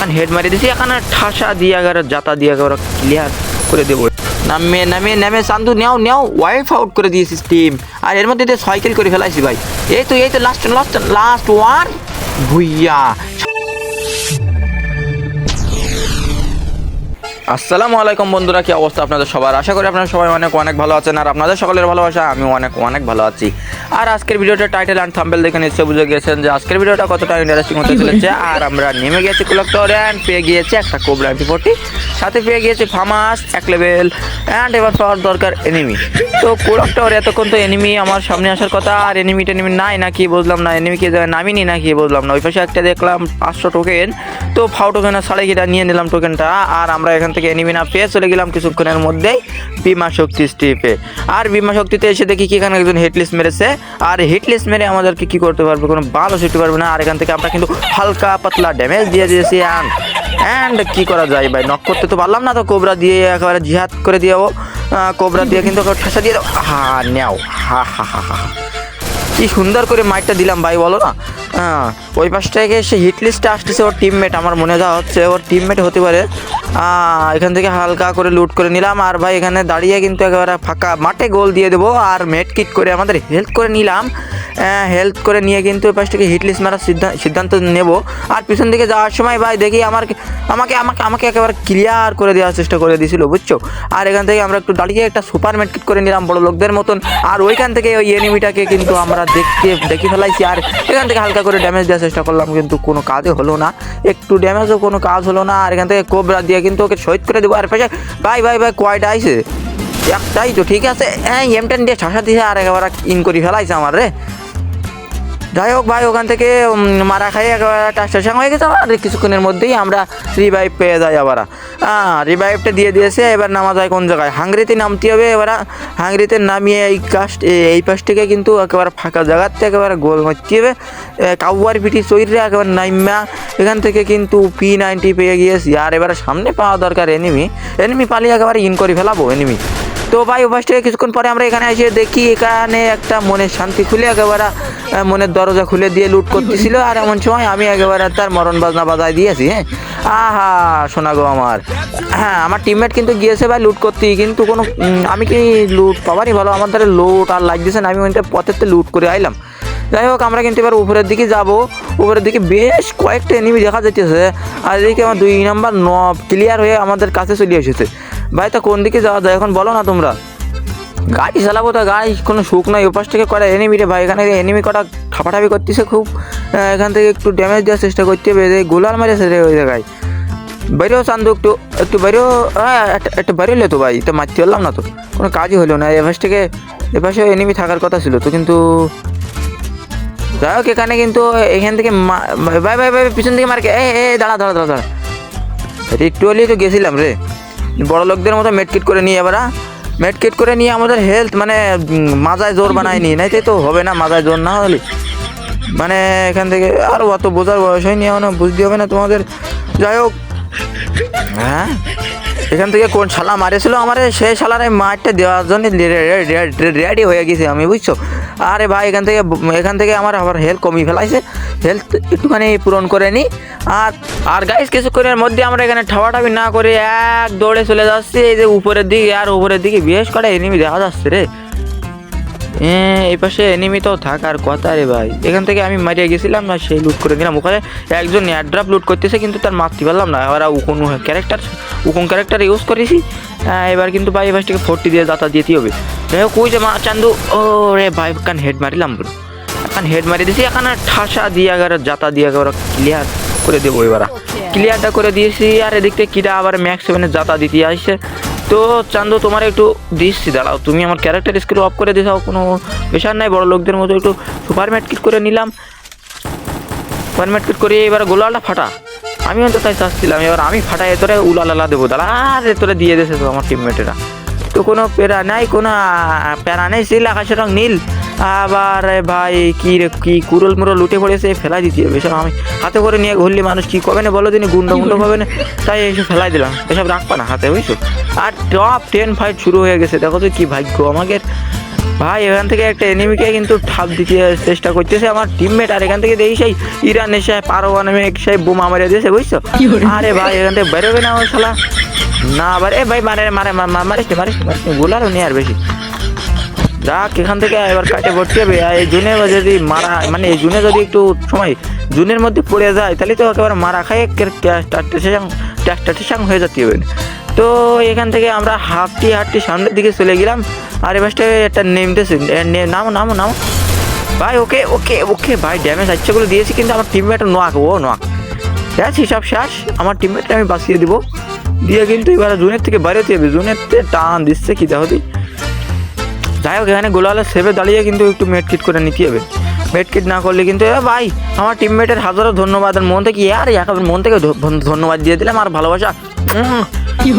এখন হেড মারি দিছি, এখন ঠাসা দিয়ে এগারো জাতা দিয়ে এগারো ক্লিয়ার করে দেবো। নামে নামে নামে সান্দু নেও নেও ওয়াইফ আউট করে দিয়েছি টিম আর এর মধ্যে সাইকেল করে ফেলাইছি ভাই। এই তো এই তো last last last one Bhuiya. আসসালামু আলাইকুম বন্ধুরা কি অবস্থা আপনাদের সবার? আশা করি আপনারা সবাই অনেক অনেক ভালো আছেন আর আপনাদের সকলের ভালোবাসা আমি অনেক অনেক ভালো আছি। আর আজকের ভিডিওটা টাইটেল অ্যান্ড থাম্বেল দেখে নিশ্চয়ই বুঝে গিয়েছেন যে আজকের ভিডিওটা কতটা ইন্টারেস্টিং হতে চলেছে। আর আমরা নেমে গেছি কুলক্টর অ্যান্ড পেয়ে গিয়েছি একটা কোবরা এমপি ফোর্টি সাথে পেয়ে গিয়েছি ফামাস এক লেভেল অ্যান্ড এবার পাওয়ার দরকার এনিমি তো কুলক্টর এতক্ষণ তো এনিমি আমার সামনে আসার কথা আর এনিমি টেনিমি নাই নাকি বুঝলাম না এনিমি কি নামিনি নাকি বুঝলাম না। ওই পাশে একটা দেখলাম পাঁচশো টোকেন তো ফাও টোকেনের সাড়ে কিটা নিয়ে নিলাম টোকেনটা আর আমরা এখান থেকে এনিমি না পেয়ে চলে গেলাম কিছুক্ষণের মধ্যেই বিমা শক্তি স্টিপে আর বিমা শক্তিতে এসে দেখি কি এখানে একজন হিটলিস্ট মেরেছে। আর হিটলিস্ট মেরে আমাদেরকে কি করতে পারবে? কোনো ভালো ছুটতে পারবে না। আর এখান থেকে আমরা কিন্তু হালকা পাতলা ড্যামেজ দিয়ে দিয়েছি। অ্যান্ড অ্যান্ড কি করা যায় ভাই? নক করতে তো পারলাম না। তো কোবরা দিয়ে একেবারে জিহাদ করে দিয়েও কোবরা দিয়ে কিন্তু ঠাসা দিয়ে দাও হা নেও। হা হা হা হা। কি সুন্দর করে মাইটটা দিলাম ভাই, বলো না? হ্যাঁ ওই পাশ থেকে সে হিট আসতেছে ওর টিমমেট আমার মনে যা হচ্ছে, ওর টিমমেট হতে পারে। এখান থেকে হালকা করে লুট করে নিলাম আর ভাই এখানে দাঁড়িয়ে কিন্তু একেবারে ফাঁকা মাঠে গোল দিয়ে দেবো আর মেট কিট করে আমাদের হেল্প করে নিলাম। হেল্প করে নিয়ে কিন্তু ওই পাশ থেকে হিট লিস্ট মারার সিদ্ধা- সিদ্ধান্ত নেব। আর পিছন দিকে যাওয়ার সময় ভাই দেখি আমার আমাকে আমাকে আমাকে একেবারে ক্লিয়ার করে দেওয়ার চেষ্টা করে দিয়েছিল, বুঝছ? আর এখান থেকে আমরা একটু দাঁড়িয়ে একটা সুপার মেট করে নিলাম বড় লোকদের মতন। আর ওইখান থেকে ওই এনিমিটাকে কিন্তু আমরা দেখতে, দেখে ফেলাইছি। আর এখান থেকে হালকা করে ড্যামেজ দেওয়ার চেষ্টা করলাম, কিন্তু কোনো কাজে হলো না। একটু ড্যামেজও কোনো কাজ হলো না। আর এখান থেকে কোবরা দিয়ে কিন্তু ওকে শহীদ করে দেবো। আর পেশা ভাই ভাই ভাই, কয়টা আইছে? একটাই তো, ঠিক আছে? হ্যাঁ এমটেন দিয়ে ঠাসা দিয়ে আর একেবারে ইন করি ফেলাইছে আমার রে। যাই হোক ভাই, ওখান থেকে মারা খাই, একেবারে টাস্টার হয়ে গেছে আর কিছুক্ষণের মধ্যেই আমরা রিভাইভ পেয়ে যাই আবার। হ্যাঁ রিভাইভটা দিয়ে দিয়েছে, এবার নামা যায় কোন জায়গায়? হাংরিতে নামতে হবে এবার। হাংরিতে নামিয়ে এই কাস্ট এই পাশ থেকে কিন্তু একেবারে ফাঁকা জায়গাতে একেবারে গোল মারতে হবে। কাউয়ার পিটি চৈরে একেবারে নাইমা, এখান থেকে কিন্তু পি নাইনটি পেয়ে গিয়েছি। আর এবারে সামনে পাওয়া দরকার এনিমি এনিমি পালিয়ে একেবারে ইন করে ফেলাবো এনিমি তো ভাই ওপাশ থেকে কিছুক্ষণ পরে আমরা এখানে এসে দেখি, এখানে একটা মনের শান্তি খুলে একেবারে মনের দরজা খুলে দিয়ে লুট করতেছিল। আর এমন সময় আমি একেবারে তার মরণ বাজনা বাজায় দিয়েছি হ্যাঁ? আহা শোনা গো আমার। হ্যাঁ আমার টিমমেট কিন্তু গিয়েছে ভাই লুট করতে, কিন্তু কোনো আমি কি লুট পাবারই ভালো? আমার দ্বারা লুট আর লাগতেছে না, আমি ওইটা পথের লুট করে আইলাম। যাই হোক, আমরা কিন্তু এবার উপরের দিকে যাব। উপরের দিকে বেশ কয়েকটা এনিমি দেখা যাইতেছে। আর এদিকে আমার দুই নাম্বার ন ক্লিয়ার হয়ে আমাদের কাছে চলে এসেছে। ভাই, তা কোন দিকে যাওয়া যায়? এখন বলো না তোমরা। গাড়ি চালাবো তো গাড়ি, কোনো সুখ নাই। ওপাশ থেকে করা এনিমি রে ভাই? এখানে এনিমি কটা ঠাপাঠাপি করতেছে খুব এখান থেকে একটু ড্যামেজ দেওয়ার চেষ্টা করতে হবে। এই গোলার মারেছে রে ওই জায়গায়। বাইরেও চান্দু, একটু একটু বাইরেও হ্যাঁ একটা- বাইরে তো ভাই তো মারতে পারলাম না তো। কোনো কাজই হলো না। এপাশ থেকে, এপাশে এনিমি থাকার কথা ছিল তো, কিন্তু যাই হোক, এখানে কিন্তু এখান থেকে ভাই ভাই ভাই, পিছন দিকে মার্কে এ এ, দাঁড়া দাঁড়া দাঁড়া দাঁড়া। রিটুয়ালি তো গেছিলাম রে। বড় লোকদের মতো মেটকিট করে নিয়ে এবার। মেটকিট করে নিয়ে আমাদের হেলথ মানে মাজায় জোর বানায় নাই তাই তো হবে না, মাজায় জোর না হলে। মানে এখান থেকে আর অত বোঝার বয়স হয়নি এখনও বুঝতে হবে না তোমাদের। যাই হোক। হ্যাঁ? এখান থেকে কোন শালা মারেছিল আমার? সেই শালার এই মারটা দেওয়ার জন্য রেডি হয়ে গেছি আমি, বুঝছ? আরে ভাই, এখান থেকে এখান থেকে আমার আবার হেলথ কমিয়ে ফেলাইছে। হেলথ একটুখানি পূরণ করে নিই আর আর গাইস কিছুক্ষণের মধ্যে আমরা এখানে ঠাওয়াঠাবি না করে এক দৌড়ে চলে যাচ্ছি। এই যে উপরের দিকে, আর উপরের দিকে বেশ কটা এনিমি দেখা যাচ্ছে রে। এই পাশে এনিমি তো থাকার কথা রে ভাই। এখান থেকে আমি মারিয়ে গেছিলাম না সেই লুট করে নিলাম ওখানে একজন এয়ারড্রপ লুট করতেছে কিন্তু তার মারতে পারলাম না। এবার উকুন ক্যারেক্টার উকুন ক্যারেক্টার ইউজ করেছি। হ্যাঁ, এবার কিন্তু ভাই এবার থেকে ফোরটি দিয়ে দাতা দিতে হবে। যাই হোক ওই যে মা চান্দু ও রে ভাই কান হেড মারিলাম। বলো এখন হেড মারি দিয়েছি এখন ঠাসা দিয়ে এগারো জাতা দিয়ে এগারো ক্লিয়ার করে দেবো এবার। ক্লিয়ারটা করে দিয়েছি আর এদিক থেকে কিরা আবার ম্যাক্স সেভেনের জাতা দিতে আসছে। তো চান্দু, তোমার একটু দিচ্ছি, দাঁড়াও। তুমি আমার ক্যারেক্টার স্কিল অফ করে দিয়েছাও কোনো পেশার নাই। বড় লোকদের মতো একটু সুপার ম্যাটকিট করে নিলাম। সুপার ম্যাটকিট করে এবার গোলালটা ফাটা। আমি অন্তত তাই চাচ্ছিলাম, এবার আমি ফাটাই তোরে উলালালা দেবো। দাঁড়া আর তোরা দিয়ে দিয়েছে তো আমার টিমমেটেরা তো কোনো প্যারা নাই, কোনো প্যারা নেই সিল আকাশের রং নীল। আবার ভাই কি রে কি কুরল মুরল লুটে পড়েছে ফেলাই দিতে? হবে এসব আমি হাতে করে নিয়ে ঘুরলি মানুষ কি কবে না বলো দিনি গুন্ডা গুন্ডা হবে না? তাই এসব ফেলাই দিলাম। এসব রাখবা না হাতে বুঝছ? আর টপ টেন ফাইট শুরু হয়ে গেছে দেখো তো কি ভাগ্য আমাকে ভাই এখান থেকে একটা এনিমিকে কিন্তু ঠাপ দিতে চেষ্টা করতেছে আমার টিমমেট আর এখান থেকে দেখি সেই ইরান এসে পারমাণবিক এক সেই বোমা মেরে দিয়েছে বুঝছ? আরে ভাই এখান থেকে বেরোবে না ওই শালা। না আবার এ ভাই মারে মারে মা- মা- মারিস নি, মারিস মারিস নি, গোলারও নেই আর বেশি। যাক, এখান থেকে এবার কাটে ভর্তি হবে। এই জুনে যদি মারা মানে এই জুনে যদি একটু সময় জুনের মধ্যে পড়ে যায়, তাহলে তো একেবারে মারা খায় টাটেসাং হয়ে যেতে হবে। তো এখান থেকে আমরা হাঁটতে হাঁটতে সামনের দিকে চলে গেলাম। আর এবার একটা নেমতেছে নামো নামো নামো। ভাই, ওকে ওকে ওকে, ভাই ড্যামেজ আচ্ছেগুলো দিয়েছি, কিন্তু আমার টিমমেট নোয়াক, ও নোয়াক। শেষ হিসাব শেষ। আমার টিমমেটটা আমি বাঁচিয়ে দিব। দিয়ে কিন্তু এবার জুনের থেকে বাইরে হতে হবে। জুনের টান দিচ্ছে, কি দেখো যাই হোক এখানে গোলালের সেভে দাঁড়িয়ে কিন্তু একটু মেডকিট করে নিতে হবে। মেডকিট না করলে কিন্তু এ ভাই আমার টিমমেটের হাজারো ধন্যবাদ আর মন থেকে আর একেবারে মন থেকে ধন্যবাদ দিয়ে দিলাম আর ভালোবাসা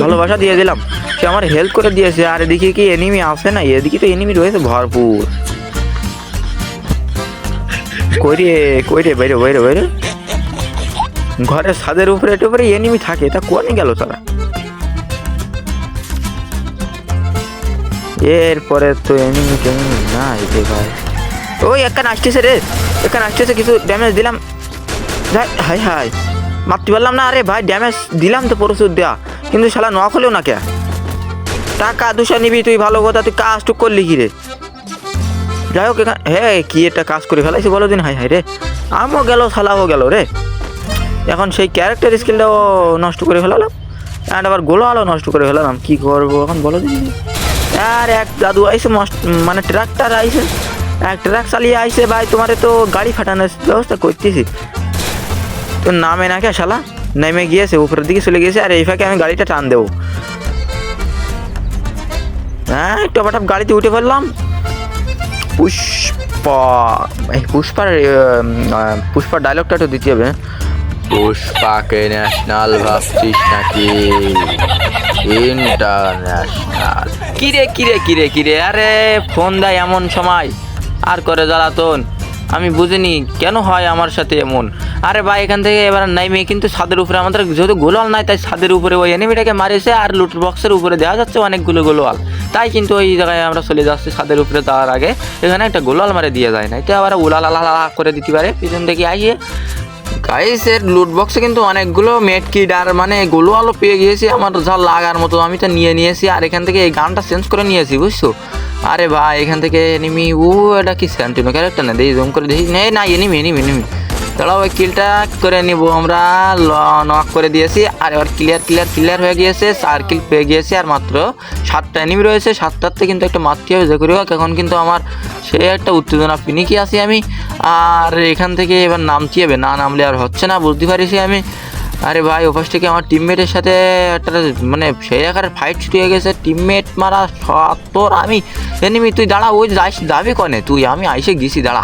ভালোবাসা দিয়ে দিলাম। সে আমার হেল্প করে দিয়েছে আর এদিকে কি এনিমি আসে না? এদিকে তো এনিমি রয়েছে ভরপুর। কই রে কই রে বাইরে বাইরে বাইরে। ঘরের ছাদের উপরে টুপরে এনিমি থাকে তা কোনে গেল তারা? এরপরে তো এনিমি টেনিমি নাই রে ভাই। ওই, একখান আসতেছে রে। এখানে আসতেছে, কিছু ড্যামেজ দিলাম। হাই হাই। মারতে পারলাম না, আরে ভাই ড্যামেজ দিলাম তো প্রচুর দেওয়া কিন্তু শালা নক হলেও না কে? টাকা দুশো নিবি তুই, ভালো কথা, তুই কাজ টুক করলি কি রে? যাই হোক এখানে হে, কি একটা কাজ করে ফেলাইছি বলো দিন, হাই হাই রে। আমও গেল, শালাও গেল রে। এখন সেই ক্যারেক্টার স্কিলটাও নষ্ট করে ফেলালাম। অ্যান্ড আবার গোলো আলো নষ্ট করে ফেলালাম। কী করব এখন বলো দিন। আর এক দাদু আইসে মস্ত- মানে ট্রাক্টর আইসে এক ট্রাক চালিয়ে আইসে ভাই তোমারে তো গাড়ি ফাটানোর ব্যবস্থা করতেছি। তো নামে না কে শালা নেমে গিয়েছে উপরের দিকে চলে গিয়েছে আর এই ফাঁকে আমি গাড়িটা টান দেবো। হ্যাঁ টপাটপ গাড়িতে উঠে পড়লাম। পুষ্পা এই পুষ্পার পুষ্পার ডায়লগটা একটু দিতে হবে পুষ্পাকে ন্যাশনাল ভাবছিস নাকি? ইন্টারন্যাশনাল কিরে কিরে কিরে কিরে? আরে, ফোন দেয় এমন সময়। আর করে জ্বালাতন। আমি বুঝিনি, কেন হয় আমার সাথে এমন? আরে ভাই, এখান থেকে এবার নাইমে, কিন্তু ছাদের উপরে আমাদের যেহেতু গোলাল নাই, তাই ছাদের উপরে ওই এনিমিটাকে মারিয়েছে আর লুট বক্সের উপরে দেওয়া যাচ্ছে অনেকগুলো গোলাল। তাই কিন্তু ওই জায়গায় আমরা চলে যাচ্ছি ছাদের উপরে যাওয়ার আগে। এখানে একটা গোলাল মারে দিয়ে যায় না এটা আবার উলাল আলা করে দিতে পারে। পিছন থেকে আইয়ে গাইস এর লুট বক্সে কিন্তু অনেকগুলো মেট কিট আর মানে গোলো আলো পেয়ে গিয়েছি। আমার যা লাগার মতো আমি তো নিয়ে নিয়েছি আর এখান থেকে এই গানটা চেঞ্জ করে নিয়েছি, বুঝছ? আরে ভাই, এখান থেকে এনিমি ও এটা কি স্যান্টিনো ক্যারেক্টার না দেখি জুম করে দেখি না এনিমি এনিমি এনিমি দাঁড়াও ওই কিলটা করে নিব। আমরা নক করে দিয়েছি। আর এবার ক্লিয়ার ক্লিয়ার ক্লিয়ার হয়ে গিয়েছে। চার কিল পেয়ে গিয়েছি আর মাত্র সাতটা এনিমি রয়েছে। সাতটাতে কিন্তু একটা মারতে হবে যে করি হোক। এখন কিন্তু আমার সে একটা উত্তেজনা পিনিকি আছি আমি। আর এখান থেকে এবার নামতে হবে না নামলে আর হচ্ছে না, বুঝতে পারিছি আমি। আরে ভাই, ওপাশ থেকে আমার টিমমেটের সাথে একটা মানে সেই আকারের ফাইট শুরু হয়ে গেছে। টিমমেট মারা তোর আমি। এনিমি, তুই দাঁড়া, ওই যাইস দাবি কনে? তুই, আমি আইসে গেছি, দাঁড়া।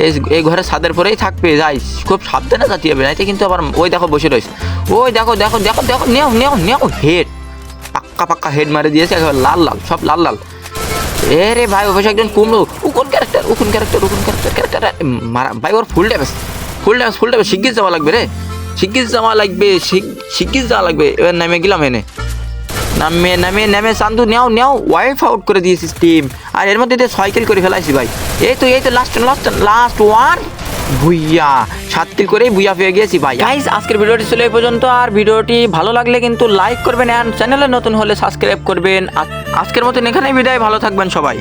এই এই ঘরে ছাদের পরেই থাকবে, যাইস। খুব সাবধানে যাতে হবে নাইতে কিন্তু আবার ওই দেখো বসে রয়েছে ওই দেখো দেখো দেখো দেখো, নেও নেও নেও হেড পাক্কা পাক্কা হেড মারে দিয়েছে, একেবারে লাল লাল, সব লাল লাল। এ রে ভাই ও একজন কুমড়ো। উকুন ক্যারেক্টার উকুন ক্যারেক্টার উকুন ক্যারেক্টার ক্যারেক্টার মারা, ভাই, ওর full damage full damage full damage শিগগির যাওয়া লাগবে রে। শিগগির যাওয়া লাগবে, শিগ- শিগগির যাওয়া লাগবে। এবার নেমে গেলাম এনে। নামে নামে নামে চান্দু, নেও নেও ওয়াইফ আউট করে দিয়েছিস টিম আর এর মধ্যে ছয় করে ফেলাইছি ভাই। এই তো এই তো last last last one Bhuiya সাত কিল করেই ভুইয়া পেয়ে গেছি ভাই। গাইস আজকের ভিডিওটি ছিল এই পর্যন্ত। আর ভিডিওটি ভালো লাগলে কিন্তু লাইক করবেন। অ্যান্ড চ্যানেলে নতুন হলে সাবস্ক্রাইব করবেন। আজ- আজকের মতন এখানেই বিদায়। ভালো থাকবেন সবাই।